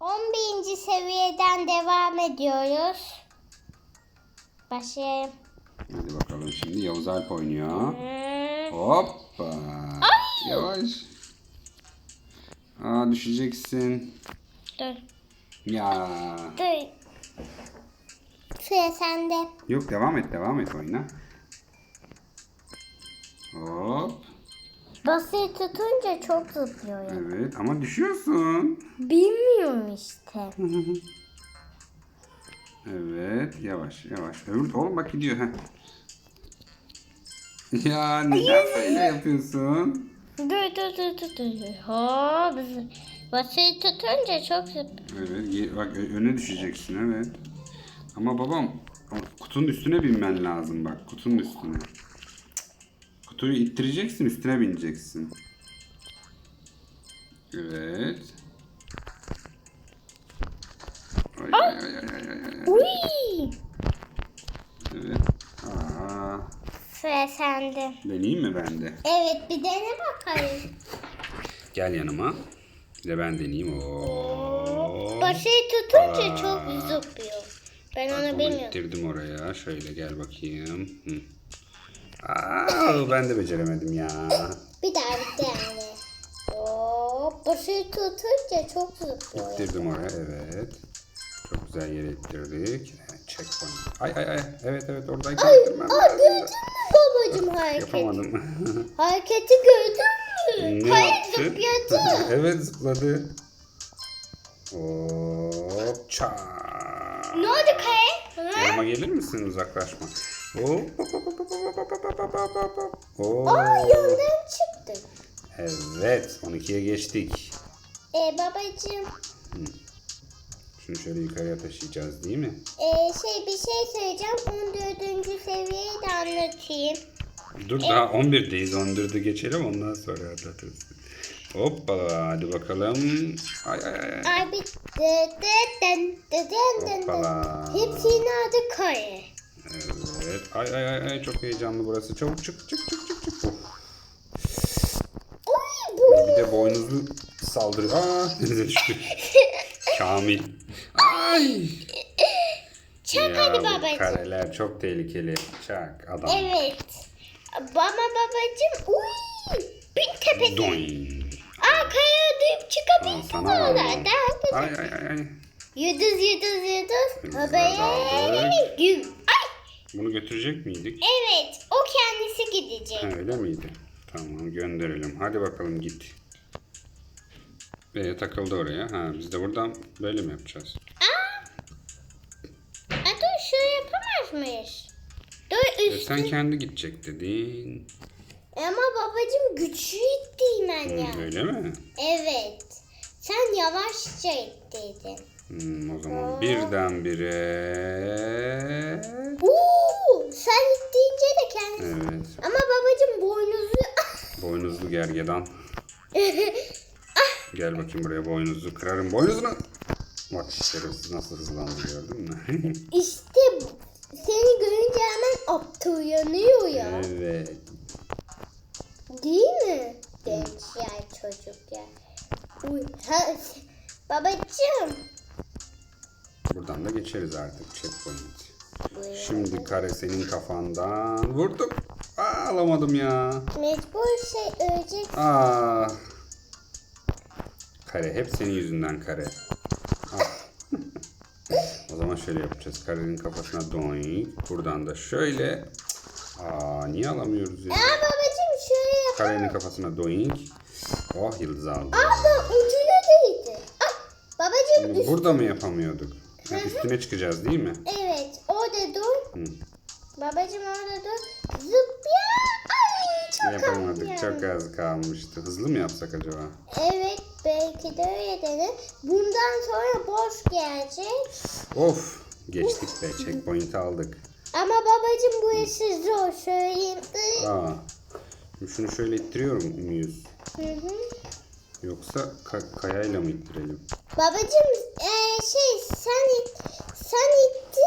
11. seviyeden devam ediyoruz. Başlayalım. Hadi bakalım şimdi Yavuz Alp oynuyor. Hmm. Hoppa. Yavaş. Aa düşeceksin. Dur. Ya. Dur. Sıra sende. Yok devam et devam et oyuna. Hop. Basıyı tutunca çok zıplıyor. ya. Evet ama düşüyorsun. Bilmiyorum işte. Evet yavaş yavaş. Öbür oğlum bak gidiyor. Heh. Ya neden böyle yapıyorsun? Dur dur dur dur dur. Hop. Basıyı tutunca çok zıplıyor. Evet bak öne düşeceksin evet. Ama babam kutunun üstüne binmen lazım bak kutunun üstüne. Kutuyu ittireceksin üstüne bineceksin. Evet. Ay, ay, ay, ay, ay, ay. Uy. Evet. Aa, Sıra sende. deneyeyim mi ben de? Evet bir dene bakalım. Gel yanıma. Bir de ben deneyeyim. Oo. Basıyı tutunca çok zıplıyor. Ben Bak, onu onu bilmiyorum. ittirdim oraya. Şöyle gel bakayım. Hı. Aa, ben de beceremedim ya. Bir daha bir tane. Hop. Basıyı tutunca çok zıplıyor. İttirdim oraya evet. Çok güzel yere ittirdik. Evet, çek bana. Ay ay ay. Evet evet oradayken ittirmem Aa lazım. gördün mü babacım hareketi? Yapamadım. Hareketi gördün mü? ne Hayır yaptı? zıpladı. evet zıpladı. Hop çak. ne oldu kaya? Yanıma gelir misin uzaklaşma? Hop. Hop. Aa yandan çıktı. Evet 12'ye geçtik. Ee, babacığım. Hı. Şunu şöyle yukarıya taşıyacağız değil mi? Ee, şey bir şey söyleyeceğim. 14. seviyeyi de anlatayım. Dur daha 11'deyiz. 14'ü geçelim ondan sonra atlatırız. Hoppa hadi bakalım. Ay ay ay. Ay bir dı dı dın dı dın dın dın. Hoppala. Hepsinin adı Kore. Ay ay ay ay çok heyecanlı burası. Çabuk çık çık çık çık çık. Bir de boynuzlu saldırıyor. Aa denize düştü. Kamil. Ay. Çak Ya hadi bu babacım. kareler çok tehlikeli. Çak adam. Evet. Baba babacım. Uy. Bin tepesi. Doing. Aa kaya duyup Aa, çıkabildim sana var mı? oradan. Ay ay ay. Yıldız yıldız yıldız. Aldık. güm. Bunu götürecek miydik? Evet. O kendisi gidecek. Ha, öyle miydi? Tamam gönderelim. Hadi bakalım git. Ve takıldı oraya. Ha biz de buradan böyle mi yapacağız? Aa. Dur şöyle yapamaz mıyız? Dur E, üstü. sen kendi gidecek dedin. Ama babacım güçlü ittiyim ben ya. Öyle mi? Evet. Sen yavaşça ittiydin. Hmm, o zaman birdenbire... Sen ittiğince de kendisi. Evet. Ama babacım boynuzu... Boynuzlu gergedan. Gel bakayım buraya boynuzlu. Kırarım boynuzunu. Bak şerefsiz nasıl hızlandı gördün mü? işte seni görünce hemen aptal uyanıyor ya. evet. Değil mi? Genç ya çocuk ya. Uy, ha, babacığım. Buradan da geçeriz artık checkpoint. Şimdi kare senin kafandan vurdum. Aa, alamadım ya. Mecbur şey ölecek. Aa. Kare hep senin yüzünden kare. Al. o zaman şöyle yapacağız. Karenin kafasına doink. Buradan da şöyle. Aa niye alamıyoruz ya? Aa babacığım şöyle yap. Karenin kafasına doink. Oh yıldız aldı. Aa da ucuna değdi. Ah, babacığım Şimdi üst- burada mı yapamıyorduk? Ha, üstüne çıkacağız değil mi? Evet. Hı. Babacığım orada dur. Zıpla. Ay çok Yapamadık. az Çok az kalmıştı. Hızlı mı yapsak acaba? Evet belki de öyle denir. Bundan sonra boş gelecek. Of. Geçtik be. Checkpoint aldık. Ama babacığım bu işi zor söyleyeyim. Aa. Şunu şöyle ittiriyorum muyuz? Hı hı. Yoksa ka- kayayla mı ittirelim? Babacığım eee, şey sen it, sen itti.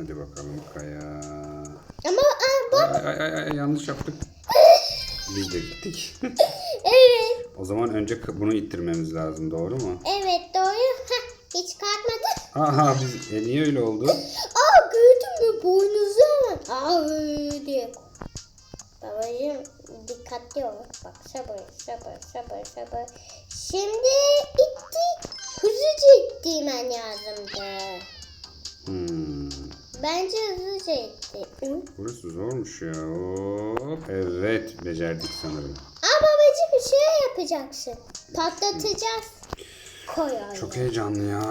Hadi bakalım kaya. Ama aa, bak Ay ay ay, ay yanlış yaptık. Biz de gittik. evet. O zaman önce bunu ittirmemiz lazım doğru mu? Evet doğru. Heh, hiç kalkmadı. Aha biz e, niye öyle oldu? Aa gördün mü boynuzu ama. Aa diye. Babacığım dikkatli ol. Bak sabır sabır sabır sabır. Şimdi itti. Hızlıca ittirmen lazımdı. Hmm. Bence hızlıca itti. Hı? Burası zormuş ya. Hop. Evet becerdik sanırım. Aa babacığım şey yapacaksın. Patlatacağız. Koy öyle. Çok heyecanlı ya.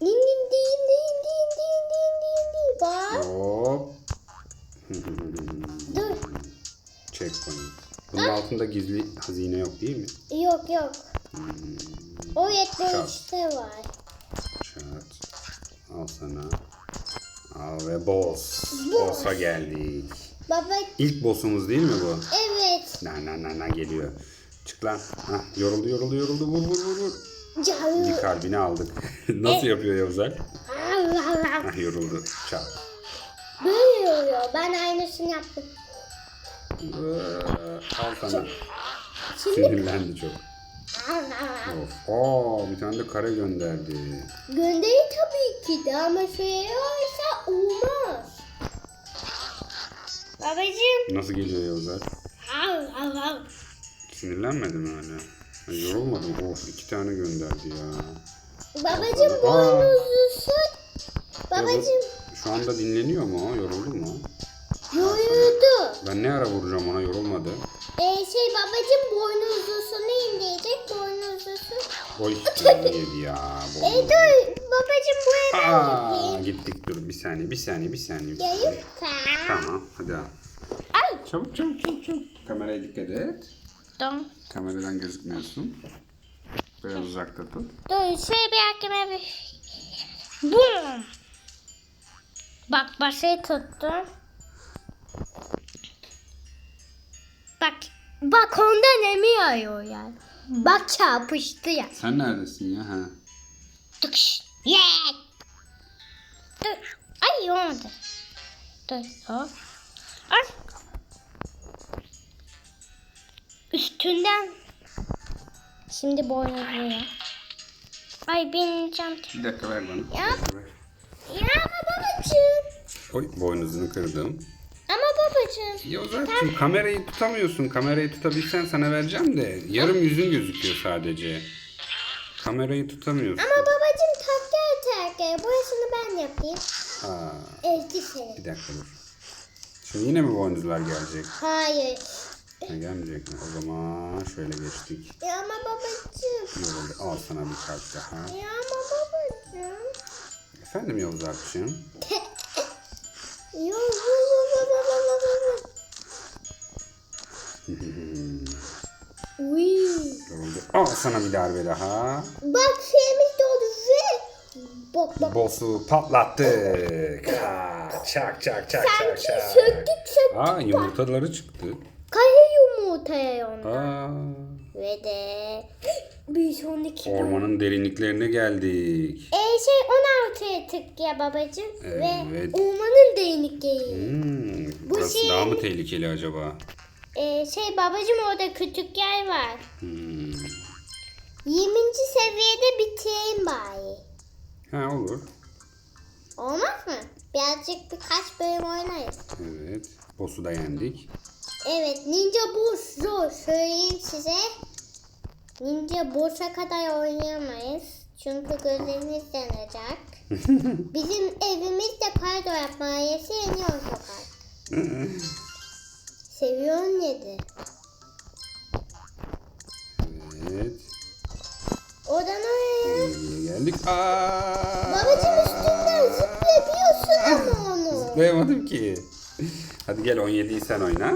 Din din din din din din din din din. Bak Hop. dur. Checkpoint. Bunun altında gizli hazine yok değil mi? Yok yok. O yetmişte var. Çat. Al sana. Ve boss. Boss. Boss'a geldik. Baba İlk boss'umuz değil mi bu? evet. Na na na na geliyor. Çık lan. Hah, yoruldu yoruldu yoruldu. Vur vur vur vur. Bir kalbini aldık. Nasıl yapıyor Yavuzlar? Hah, yoruldu. Çat. Böyle oluyor. Ben aynısını yaptım. Al sana. Sinirlendi çok. Of. Aa, bir tane de kare gönderdi. gönderi tabii ki de ama şey olsa olmaz. Babacığım. Nasıl geliyor Yavuzlar? Sinirlenmedi mi hala? Ha, yorulmadım. Of iki tane gönderdi ya. Babacığım boynuzusu. Yavuz, Babacığım şu anda dinleniyor mu? Yoruldu mu? Yorudu. Ben ne ara vuracağım ona yorulmadı. Ee, şey babacığım boynuzlusunu indirecek boynuzlusu. Oy yedi ya. Ee, boynuz. dur babacığım buraya ben Aa, gittik dur bir saniye bir saniye bir saniye. Bir saniye. Tamam hadi al. Ay. Çabuk çabuk çabuk çabuk. Kameraya dikkat et. Tamam. Kameradan gözükmüyorsun. Biraz uzakta tut. Dur şey bir hakime bir. Bum. Bak başı tuttum. Bak. Bak ondan emi yağıyor yani. Bak çarpıştı ya. Sen neredesin ya? Ha. Tıkış. Yeah. Dur. Ay olmadı. Dur. Hop. Ay. Üstünden. Şimdi boynuzluya. Ay bineceğim. Bir dakika ver bana. Ya. Ya babacığım. Oy boynuzunu kırdım. Babacığım. Ya Ozan'cığım kamerayı tutamıyorsun. Kamerayı tutabilsen sana vereceğim de yarım yüzün gözüküyor sadece. Kamerayı tutamıyorsun. Ama babacığım takla takla. Burasını ben yapayım. Aa, Ezdi seni. bir dakika dur. Şimdi yine mi boynuzlar gelecek? Hayır. Ha, gelmeyecek mi? O zaman şöyle geçtik. Ya ama babacığım. Yoruldu. Al sana bir kalp daha. Ya ama babacığım. Efendim Yavuz Alpçığım? Yo, Al sana bir darbe daha. Bak şeyimiz doğdu ve bak bak Boss'u patlattık. Ha, çak çak çak sanki çak çak. söktük söktük Aa yumurtaları çıktı. kaya yumurtaya onu. Aa, Ve de bir sonraki ormanın derinliklerine geldik. Ee, şey 16'ya tık ya babacığım. Evet. Ve ormanın derinlikleri. Hmm, burası şey- daha mı tehlikeli acaba? Ee, şey babacığım orada küçük yer var. Hmm. 20. seviyede bitireyim bari. Ha olur. Olmaz mı? Birazcık birkaç bölüm oynarız. Evet. Boss'u da yendik. Evet Ninja Boss zor söyleyeyim size. Ninja Boss'a kadar oynayamayız. Çünkü gözleriniz yanacak. Bizim evimizde kaydo yapmaya yeniyor sokak. Seviyorum dedi. Evet. Oradan oraya. Geldik? Aa! Babacım üstünden zıplayabiliyorsun ama onu. Zıplayamadım ki. Hadi gel 17'yi sen oyna.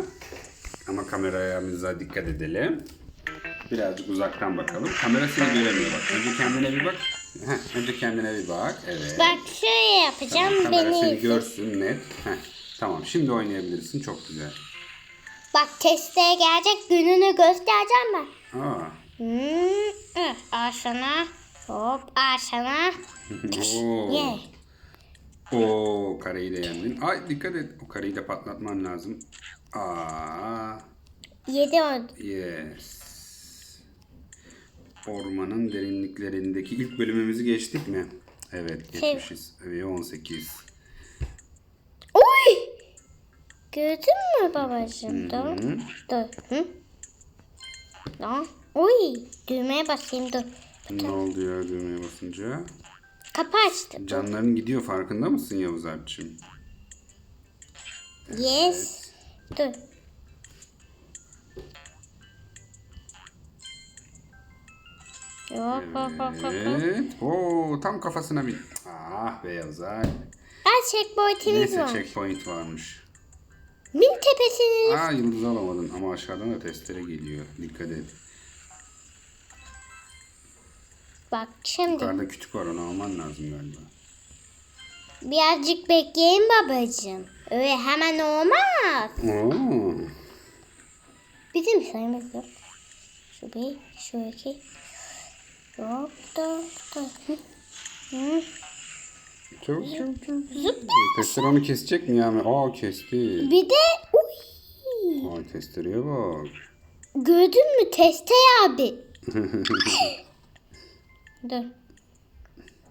Ama kameramıza dikkat edelim. Birazcık uzaktan bakalım. Kamera seni göremiyor bak. Önce kendine bir bak. Heh, önce kendine bir bak. Evet. Bak şöyle yapacağım Kamera beni. seni görsün net. Heh, tamam şimdi oynayabilirsin. Çok güzel. Bak testeye gelecek gününü göstereceğim ben. Aa. Hmm, sana. Hop al sana. Oo. Ye. Oo, kareyi de yendin. Ay dikkat et. O kareyi de patlatman lazım. Aa. Yedi oldu. Yes. Ormanın derinliklerindeki ilk bölümümüzü geçtik mi? Evet geçmişiz. Seviye 18. Oy! Gördün mü babacığım? Dur. Dur. Hı? Aa, Oy! Düğmeye basayım dur. Ne oldu ya düğmeye basınca? Kapı açtım. Canların gidiyor farkında mısın Yavuz Alp'ciğim? Yes. Dur. Yok. Evet. Oo, tam kafasına bir. Ah be Yavuz. Aa, checkpoint'imiz Neyse var. checkpoint varmış. Min tepesini. Aa yıldız alamadın ama aşağıdan da testere geliyor. Dikkat et. Bak şimdi Yukarıda kütük var onu alman lazım galiba. birazcık bekleyin babacığım. Öyle hemen olmaz. Oo. Bizim sayımız yok. Şu bir, şu iki. Dört. Hı. Hı. Çok çok çok. Testere onu kesecek mi ya? Aa kesti. Bir de uy. Aa testereye bak. Gördün mü Teste abi? Dur.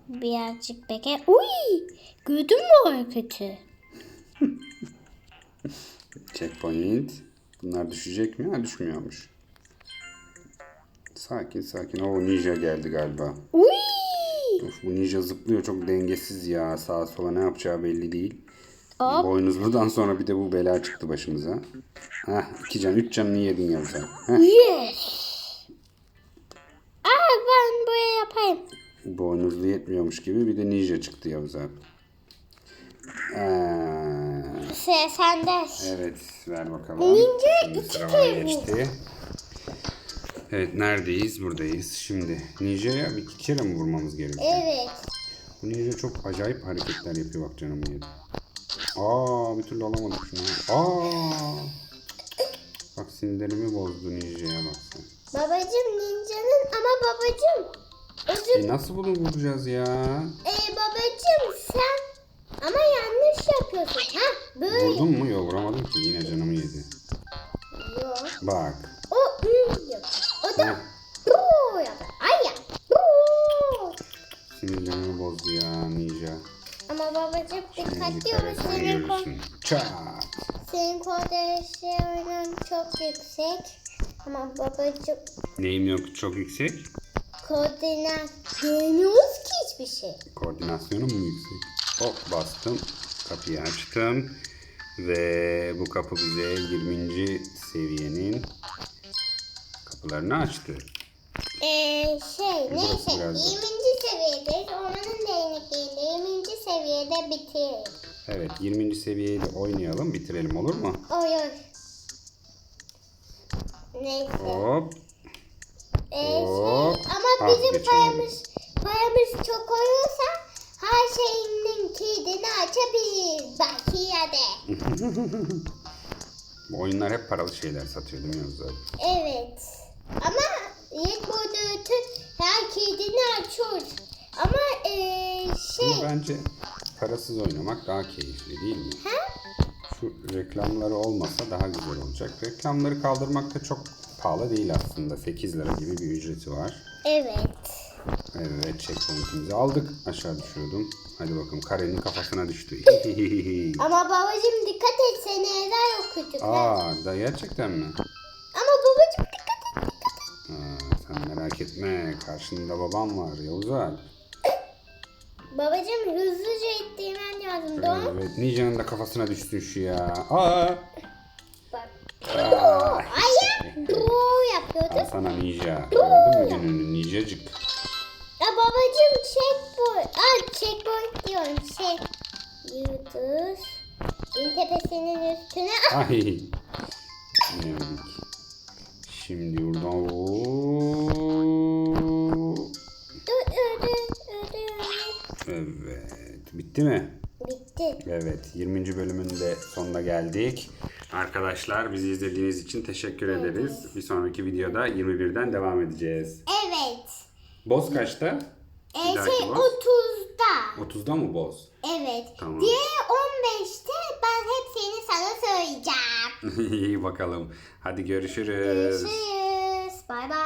Birazcık bekle. Uy! Gördün mü o hareketi? Checkpoint. Bunlar düşecek mi? Ha düşmüyormuş. Sakin sakin. Oo ninja geldi galiba. Uy! Of, bu ninja zıplıyor çok dengesiz ya. Sağa sola ne yapacağı belli değil. Hop. Boynuzludan sonra bir de bu bela çıktı başımıza. Hah iki can, üç canını yedin ya sen. Heh, Yes! Aa ben buraya yapayım. boynuzlu yetmiyormuş gibi bir de ninja çıktı Yavuz abi. Ee, Sıra sende. evet ver bakalım. Ninja Şimdi iki sıra bana kere geçti. Evet neredeyiz? Buradayız. Şimdi ninja'ya bir iki kere mi vurmamız gerekiyor? Evet. Bu ninja çok acayip hareketler yapıyor bak canım yedi. Aa bir türlü alamadık şunu. Aa. Bak sinirlerimi bozdu ninja'ya bak sen. Babacım ninjanın ama babacım. Özür E nasıl bunu vuracağız ya? e, babacım sen ama yanlış yapıyorsun. Ha böyle. Vurdun mu? Yok vuramadım ki yine canımı yedi. Yok. Bak. O yap. O da Heh, bu. Ay ya. Bu. sinirlerimi bozdu ya ninja. Ama babacım Şimdi dikkatli ol. karesini Senin, ko- görürsün. Çat. senin kodeksiyonun çok yüksek. Ama babacım Neyim yok çok yüksek? koordinat görmüyoruz ki hiçbir şey. Koordinasyonum mu yüksek? Hop bastım. Kapıyı açtım. Ve bu kapı bize 20. seviyenin kapılarını açtı. Ee, şey neyse biraz 20. da- seviyedeyiz. Ormanın derinliklerinde 20. seviyede bitir. Evet 20. seviyeyi de oynayalım bitirelim olur mu? Oy. Neyse. Hop. Ee, şey, Hop. ama Ah, bizim geçemedim. paramız paramız çok olursa her şeyinin kilidini açabiliriz. Belki de. Bu oyunlar hep paralı şeyler satıyor değil mi Yavuz abi? Evet. Ama ilk burada her kilidini açıyoruz. Ama ee, şey. Ama bence parasız oynamak daha keyifli değil mi? Ha? Şu reklamları olmasa daha güzel olacak. Reklamları kaldırmak da çok pahalı değil aslında. 8 lira gibi bir ücreti var. Evet. Evet checkpoint'imizi aldık. Aşağı düşüyordum. Hadi bakalım karenin kafasına düştü. Ama babacığım dikkat et seni okuduk. ha. Aa da gerçekten mi? Ama babacığım dikkat et dikkat et. Aa, sen merak etme. Karşında babam var Yavuz Alp. Babacığım hızlıca ittirmen lazım. Mu? Evet Ninja'nın da kafasına düştü şu ya. Aa. Bak. Aa. Ay ya. Doğru yapıyorduk. Al sana ninja. Gördün mü gününü ninjacık? Ya babacığım checkpoint. Aa checkpoint diyorum şey. Yıldız. İn tepesinin üstüne. Ah, Ay. Şimdi buradan Evet. Bitti mi? Bitti. Evet. 20. bölümün de sonuna geldik. Arkadaşlar bizi izlediğiniz için teşekkür ederiz. Bir sonraki videoda 21'den devam edeceğiz. Evet. Boz kaçta? Ee, şey boss? 30'da. 30'da mı boz? Evet. Tamam. Diğer 15'te ben hepsini sana söyleyeceğim. İyi bakalım. Hadi görüşürüz. Görüşürüz. Bay bay.